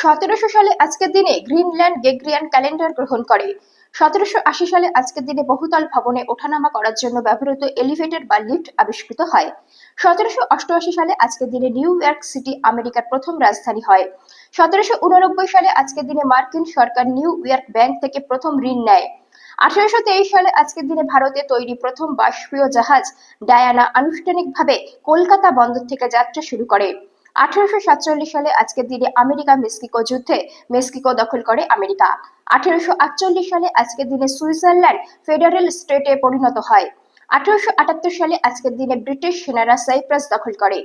সতেরোশো সালে আজকের দিনে গ্রিনল্যান্ড গেগ্রিয়ান ক্যালেন্ডার গ্রহণ করে। সতেরোশো আশি সালে আজকের দিনে বহুতল ভবনে ওঠানামা করার জন্য ব্যবহৃত এলিভেটর বা লিফট আবিষ্কৃত হয়। সতেরোশো অষ্টআশি সালে আজকের দিনে নিউ ইয়র্ক সিটি আমেরিকার প্রথম রাজধানী হয়। সতেরোশো উননব্বই সালে আজকের দিনে মার্কিন সরকার নিউ ইয়র্ক ব্যাংক থেকে প্রথম ঋণ নেয়। আঠারোশো তেইশ সালে আজকের দিনে ভারতে তৈরি প্রথম বাষ্পীয় জাহাজ ডায়ানা আনুষ্ঠানিকভাবে কলকাতা বন্দর থেকে যাত্রা শুরু করে। আঠারোশো সাতচল্লিশ সালে আজকের দিনে আমেরিকা মেক্সিকো যুদ্ধে মেক্সিকো দখল করে আমেরিকা। আঠারোশো আটচল্লিশ সালে আজকের দিনে সুইজারল্যান্ড ফেডারেল স্টেটে পরিণত হয়। আঠারোশো আটাত্তর সালে আজকের দিনে ব্রিটিশ সেনারা সাইপ্রাস দখল করে।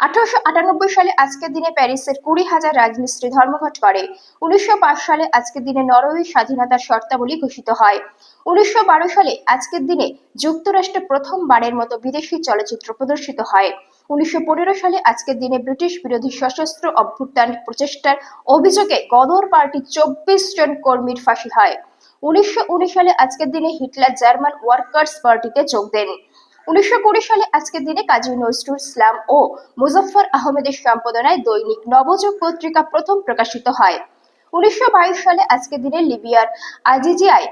আঠারোশো আটানব্বই সালে আজকের দিনে প্যারিসের কুড়ি হাজার রাজমিস্ত্রি ধর্মঘট করে। উনিশশো পাঁচ সালে আজকের দিনে নরওয়ে স্বাধীনতার শর্তাবলী ঘোষিত হয়। উনিশশো বারো সালে আজকের দিনে যুক্তরাষ্ট্রে প্রথমবারের মতো বিদেশি চলচ্চিত্র প্রদর্শিত হয়। উনিশশো পনেরো সালে আজকের দিনে ব্রিটিশ বিরোধী সশস্ত্র অভ্যুত্থান প্রচেষ্টার অভিযোগে গদর পার্টির চব্বিশ জন কর্মীর ফাঁসি হয়। উনিশশো উনিশ সালে আজকের দিনে হিটলার জার্মান ওয়ার্কার্স পার্টিতে যোগ দেন। উনিশশো কুড়ি সালে আজকের দিনে কাজী নজরুল ইসলাম ও মুজফফর আহমেদের সম্পাদনায় দৈনিক নবযুগ পত্রিকা প্রথম প্রকাশিত হয়। উনিশশো বাইশ সালে আজকের দিনে লিবিয়ার আজিজিয়ায়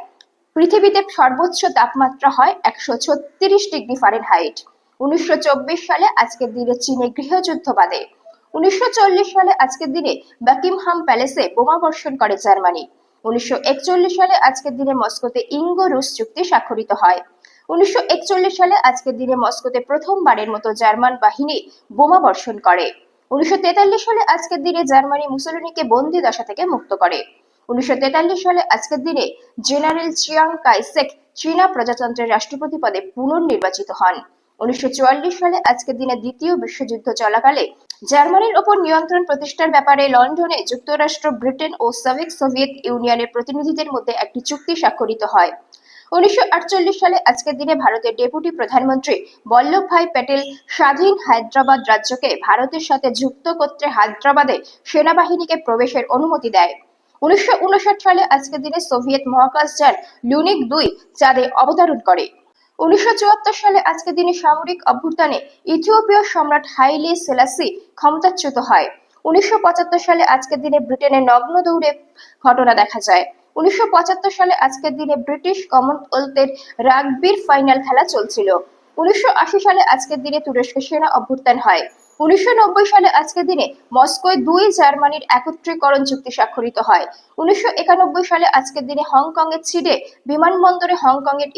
পৃথিবীতে সর্বোচ্চ তাপমাত্রা হয় একশো ছত্রিশ ডিগ্রি ফারেনহাইট। উনিশশো চব্বিশ সালে আজকের দিনে চীনে গৃহযুদ্ধ বাদে উনিশশো চল্লিশ সালে আজকের দিনে বাকিমহাম প্যালেসে বোমা বর্ষণ করে জার্মানি। উনিশশো একচল্লিশ সালে আজকের দিনে মস্কোতে ইঙ্গো রুশ চুক্তি স্বাক্ষরিত হয়। উনিশশো একচল্লিশ সালে আজকের দিনে মস্কোতে প্রথমবারের মতো জার্মান বাহিনী বোমা বর্ষণ করে। উনিশশো তেতাল্লিশ সালে আজকের দিনে জার্মানি মুসলিনীকে বন্দি দশা থেকে মুক্ত করে। উনিশশো তেতাল্লিশ সালে আজকের দিনে জেনারেল চিয়াং কাইসেক চীনা প্রজাতন্ত্রের রাষ্ট্রপতি পদে পুনর্নির্বাচিত হন। উনিশশো চুয়াল্লিশ সালে আজকের দিনে দ্বিতীয় বিশ্বযুদ্ধ চলাকালে জার্মানির ওপর নিয়ন্ত্রণ প্রতিষ্ঠার ব্যাপারে লন্ডনে যুক্তরাষ্ট্র, ব্রিটেন ও সাবেক সোভিয়েত ইউনিয়নের প্রতিনিধিদের মধ্যে একটি চুক্তি স্বাক্ষরিত হয়। উনিশশো আটচল্লিশ সালে আজকের দিনে ভারতের ডেপুটি প্রধানমন্ত্রী বল্লভভাই প্যাটেল স্বাধীন হায়দ্রাবাদ রাজ্যকে ভারতের সাথে যুক্ত করতে হায়দ্রাবাদে সেনাবাহিনীকে প্রবেশের অনুমতি দেয়। উনিশশো উনষাট সালে আজকের দিনে সোভিয়েত মহাকাশযান লুনিক দুই চাঁদে অবতরণ করে। উনিশশো সালে আজকের দিনে সামরিক অভ্যুত্থানে ইথিওপীয় সম্রাট হাইলে সেলাসি ক্ষমতাচ্যুত হয়। উনিশশো সালে আজকের দিনে ব্রিটেনের নগ্ন দৌড়ে ঘটনা দেখা যায়। উনিশশো পঁচাত্তর সালে আজকের দিনে ব্রিটিশ কমনওয়েলথের রাগবির ফাইনাল খেলা চলছিল। উনিশশো আশি সালে আজকের দিনে তুরস্কের সেনা অভ্যুত্থান হয়। উনিশশো সালে দিনে মস্কোয় দুই জার্মানির একত্রীকরণ চুক্তি স্বাক্ষরিত হয়। উনিশশো সালে দিনে বিমানবন্দরে হংকং এর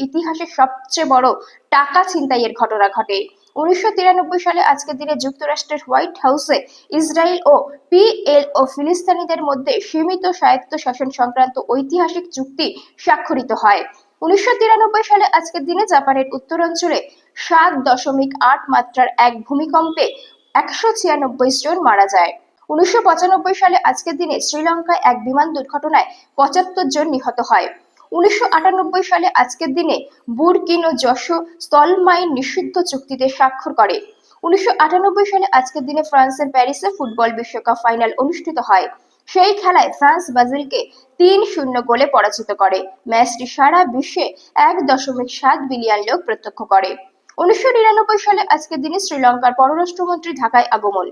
সবচেয়ে বড় টাকা ছিনতাইয়ের ঘটনা ঘটে। উনিশশো সালে আজকের দিনে যুক্তরাষ্ট্রের হোয়াইট হাউসে ইসরায়েল ও পিএল ও ফিলিস্তিনিদের মধ্যে সীমিত স্বায়ত্ত শাসন সংক্রান্ত ঐতিহাসিক চুক্তি স্বাক্ষরিত হয়। উনিশশো তিরানব্বই সালে আজকের দিনে জাপানের উত্তরাঞ্চলে সাত দশমিক আট মাত্রার এক ভূমিকম্পে একশো ছিয়ানব্বই জন মারা যায়। উনিশশো পঁচানব্বই সালে আজকের দিনে শ্রীলঙ্কায় এক বিমান দুর্ঘটনায় পঁচাত্তর জন নিহত হয়। উনিশশো আটানব্বই সালে আজকের দিনে বুরকিন ও যশো স্থলমাইন নিষিদ্ধ চুক্তিতে স্বাক্ষর করে। উনিশশো আটানব্বই সালে আজকের দিনে ফ্রান্সের প্যারিসে ফুটবল বিশ্বকাপ ফাইনাল অনুষ্ঠিত হয়। সেই খেলায় ফ্রান্স ব্রাজিলকে তিন শূন্য গোলে পরাজিত করে। ম্যাচটি সারা বিশ্বে এক দশমিক সাত বিলিয়ন লোক প্রত্যক্ষ করে। উনিশশো সালে আজকের দিনে শ্রীলঙ্কার পররাষ্ট্রমন্ত্রী ঢাকায় আগমন।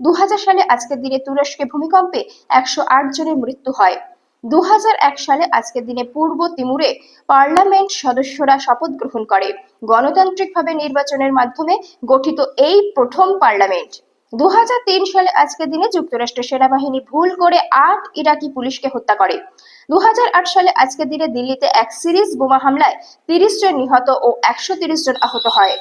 দু সালে আজকের দিনে তুরস্কে ভূমিকম্পে একশো আট জনের মৃত্যু হয়। দু হাজার এক সালে আজকের দিনে পূর্ব তিমুরে পার্লামেন্ট সদস্যরা শপথ গ্রহণ করে। গণতান্ত্রিকভাবে নির্বাচনের মাধ্যমে গঠিত এই প্রথম পার্লামেন্ট। দু হাজার তিন সালে আজকের দিনে যুক্তরাষ্ট্রের সেনাবাহিনী ভুল করে আট ইরাকি পুলিশকে হত্যা করে। দু হাজার আট সালে আজকের দিনে দিল্লিতে এক সিরিজ বোমা হামলায় তিরিশ জন নিহত ও একশো জন আহত হয়।